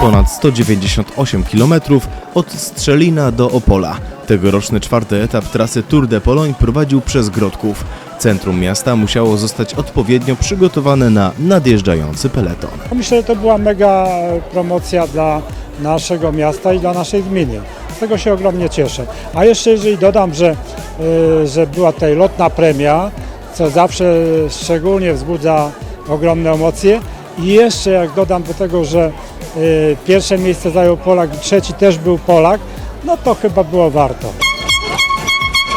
ponad 198 km od Strzelina do Opola. Tegoroczny czwarty etap trasy Tour de Pologne prowadził przez Grodków. Centrum miasta musiało zostać odpowiednio przygotowane na nadjeżdżający peleton. Myślę, że to była mega promocja dla naszego miasta i dla naszej gminy. Z tego się ogromnie cieszę. A jeszcze jeżeli dodam, że, y, że była tutaj lotna premia, co zawsze szczególnie wzbudza ogromne emocje. I jeszcze jak dodam do tego, że pierwsze miejsce zajął Polak, trzeci też był Polak, no to chyba było warto.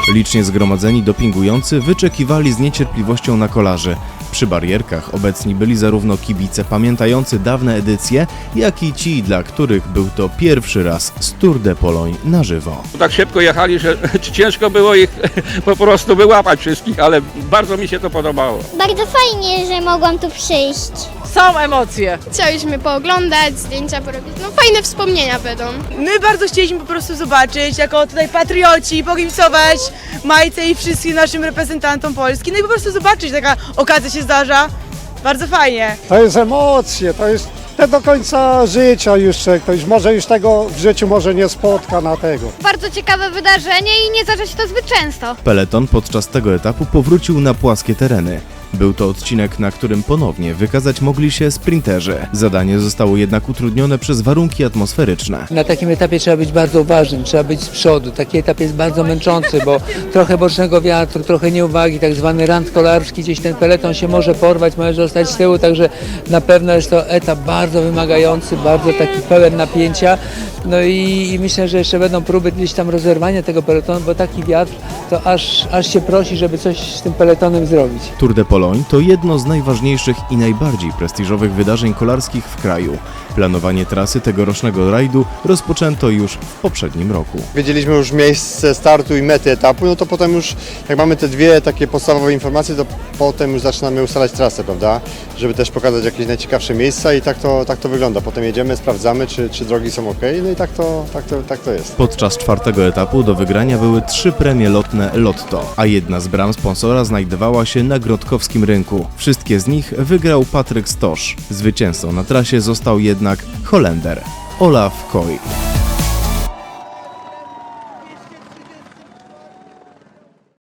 Licznie zgromadzeni dopingujący wyczekiwali z niecierpliwością na kolarzy. Przy barierkach obecni byli zarówno kibice pamiętający dawne edycje, jak i ci, dla których był to pierwszy raz z Tour de Pologne na żywo. Tak szybko jechali, że ciężko było ich po prostu wyłapać wszystkich, ale bardzo mi się to podobało. Bardzo fajnie, że mogłam tu przyjść. Są emocje. Chcieliśmy pooglądać, zdjęcia porobić. No fajne wspomnienia będą. My bardzo chcieliśmy po prostu zobaczyć, jako tutaj patrioci, pokibicować Majce i wszystkim naszym reprezentantom Polski. No i po prostu zobaczyć, taka okazja się zdarza. Bardzo fajnie. To jest emocje, to jest te do końca życia już już może już tego w życiu może nie spotka na tego. Bardzo ciekawe wydarzenie i nie zdarza się to zbyt często. Peleton podczas tego etapu powrócił na płaskie tereny. Był to odcinek, na którym ponownie wykazać mogli się sprinterzy. Zadanie zostało jednak utrudnione przez warunki atmosferyczne. Na takim etapie trzeba być bardzo uważnym, trzeba być z przodu. Taki etap jest bardzo męczący, bo trochę bocznego wiatru, trochę nieuwagi, tak zwany rant kolarski, gdzieś ten peleton się może porwać, może zostać z tyłu, także na pewno jest to etap bardzo wymagający, bardzo taki pełen napięcia. No i, i myślę, że jeszcze będą próby gdzieś tam rozerwania tego peletonu, bo taki wiatr to aż, aż się prosi, żeby coś z tym peletonem zrobić. Tour de Pologne to jedno z najważniejszych i najbardziej prestiżowych wydarzeń kolarskich w kraju. Planowanie trasy tegorocznego rajdu rozpoczęto już w poprzednim roku. wiedzieliśmy już miejsce startu i mety etapu, no to potem już jak mamy te dwie takie podstawowe informacje, to potem już zaczynamy ustalać trasę, prawda? Żeby też pokazać jakieś najciekawsze miejsca i tak to, tak to wygląda. Potem jedziemy, sprawdzamy, czy, czy drogi są ok, no i tak to, tak, to, tak to jest. Podczas czwartego etapu do wygrania były trzy premie lotne Lotto, a jedna z bram sponsora znajdowała się na Grodkowskim rynku. Wszystkie z nich wygrał Patryk Stosz. Zwycięzcą na trasie został jednak Holender Olaf Koy.